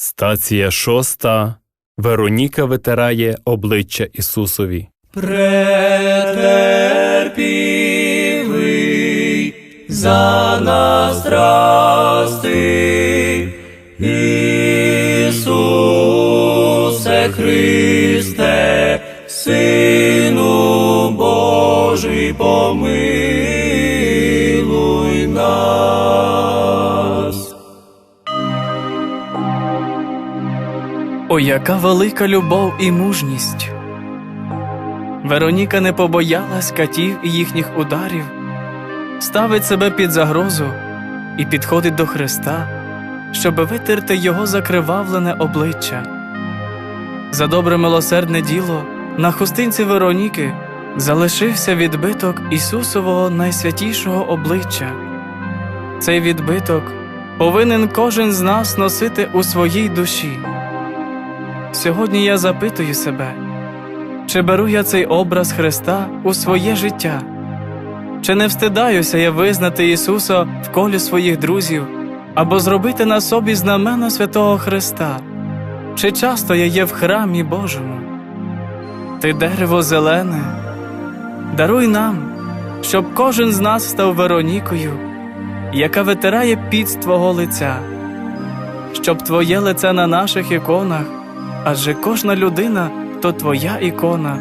Стація шоста. Вероніка витирає обличчя Ісусові. претерпівий за нас страсти, Ісусе Христе, Сину Божий, помилуй О, яка велика любов і мужність! Вероніка не побоялась катів і їхніх ударів, ставить себе під загрозу і підходить до Христа, щоби витерти його закривавлене обличчя. За добре милосердне діло на хустинці Вероніки залишився відбиток Ісусового найсвятішого обличчя. Цей відбиток повинен кожен з нас носити у своїй душі. Сьогодні я запитую себе, чи беру я цей образ Христа у своє життя? Чи не встидаюся я визнати Ісуса в колі своїх друзів або зробити на собі знамено святого Христа? Чи часто я є в храмі Божому? Ти дерево зелене, даруй нам, щоб кожен з нас став Веронікою, яка витирає піт з Твого лиця, щоб Твоє лице на наших іконах адже кожна людина то твоя ікона,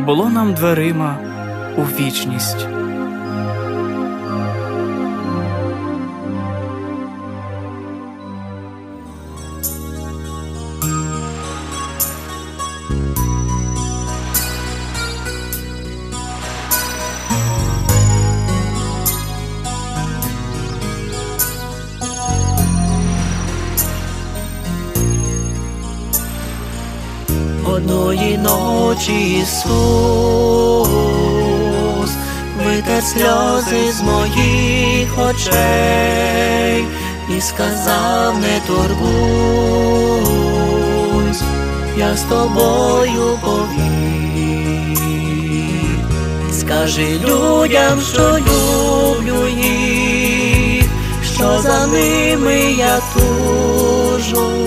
було нам дверима у вічність. Одної ночі Ісус витер сльози з моїх очей і сказав, не турбуйсь, я з тобою повік. Скажи людям, що люблю їх, що за ними я тужу